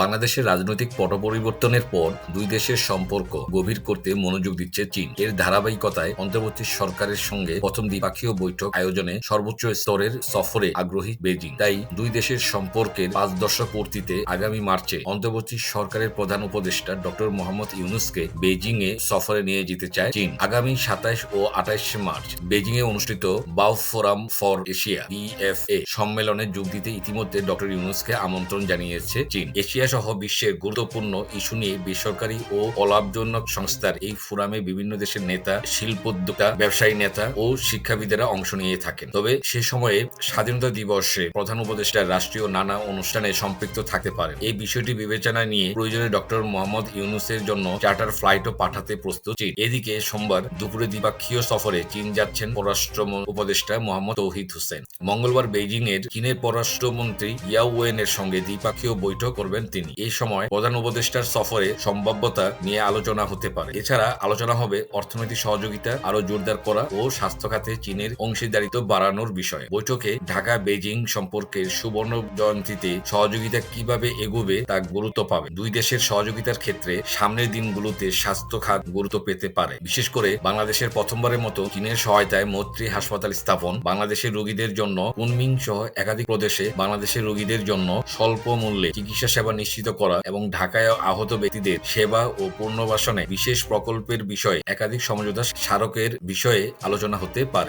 বাংলাদেশের রাজনৈতিক পট পরিবর্তনের পর দুই দেশের সম্পর্ক গভীর করতে মনোযোগ দিচ্ছে চীন। এর ধারাবাহিকতায় অন্তর্বর্তী সরকারের সঙ্গে প্রথম দ্বিপাক্ষীয় বৈঠক আয়োজনে সর্বোচ্চ স্তরের সফরে আগ্রহী বেজিং তাই দুই দেশের সম্পর্কের পাঁচ দশক পূর্তিতে আগামী মার্চে অন্তর্বর্তী সরকারের প্রধান উপদেষ্টা ডক্টর মোহাম্মদ ইউনুসকে বেজিং এ সফরে নিয়ে যেতে চায় চীন। আগামী সাতাইশ ও আঠাইশ মার্চ বেজিং এ অনুষ্ঠিত বাউ ফোরাম ফর এশিয়া, বিএফএ সম্মেলনে যোগ দিতে ইতিমধ্যে ডক্টর ইউনুসকে আমন্ত্রণ জানিয়েছে চীন। এশিয়া সহ বিশ্বের গুরুত্বপূর্ণ ইস্যু নিয়ে বেসরকারি ও অলাভজনক সংস্থার এই ফোরামে বিভিন্ন দেশের নেতা, শিল্পোদ্যোক্তা, ব্যবসায়ী নেতা ও শিক্ষাবিদেরা অংশ নিয়ে থাকেন। তবে সে সময়ে স্বাধীনতা দিবসে প্রধান উপদেষ্টা রাষ্ট্রীয় নানা অনুষ্ঠানে সম্পৃক্ত থাকতে পারে এই বিষয়টি বিবেচনায় নিয়ে প্রয়োজনে ডক্টর মোহাম্মদ ইউনুসের জন্য চার্টার ফ্লাইটও পাঠাতে প্রস্তুত চীন এদিকে সোমবার দুপুরে দ্বিপাক্ষীয় সফরে চীন যাচ্ছেন পররাষ্ট্র উপদেষ্টা মোহাম্মদ তৌহিদ হোসেন। মঙ্গলবার বেইজিং এর চীনের পররাষ্ট্রমন্ত্রী ইয়াও ওয়েন এর সঙ্গে দ্বিপাক্ষীয় বৈঠক করবেন তিনি। এই সময় প্রধান উপদেষ্টার সফরে সম্ভাব্যতা নিয়ে আলোচনা হতে পারে। এছাড়া আলোচনা হবে অর্থনৈতিক সহযোগিতা আরও জোরদার করা ও স্বাস্থ্য খাতে চীনের অংশীদারিত্ব বাড়ানোর বিষয়ে। বৈঠকে ঢাকা বেজিং সম্পর্কের সুবর্ণ জয়ন্তীতে সহযোগিতা কীভাবে এগোবে তা গুরুত্ব পাবে। দুই দেশের সহযোগিতার ক্ষেত্রে সামনের দিনগুলোতে স্বাস্থ্য খাত গুরুত্ব পেতে পারে। বিশেষ করে বাংলাদেশের প্রথমবারের মতো চীনের সহায়তায় মৈত্রী হাসপাতাল স্থাপন বাংলাদেশের রোগীদের জন্য কুনমিং সহ একাধিক প্রদেশে বাংলাদেশের রোগীদের জন্য স্বল্প মূল্যে চিকিৎসা সেবা নিশ্চিত করা এবং ঢাকায় আহত ব্যক্তিদের সেবা ও পুনর্বাসনে বিশেষ প্রকল্পের বিষয়ে একাধিক সমঝোতা স্মারকের বিষয়ে আলোচনা হতে পারে।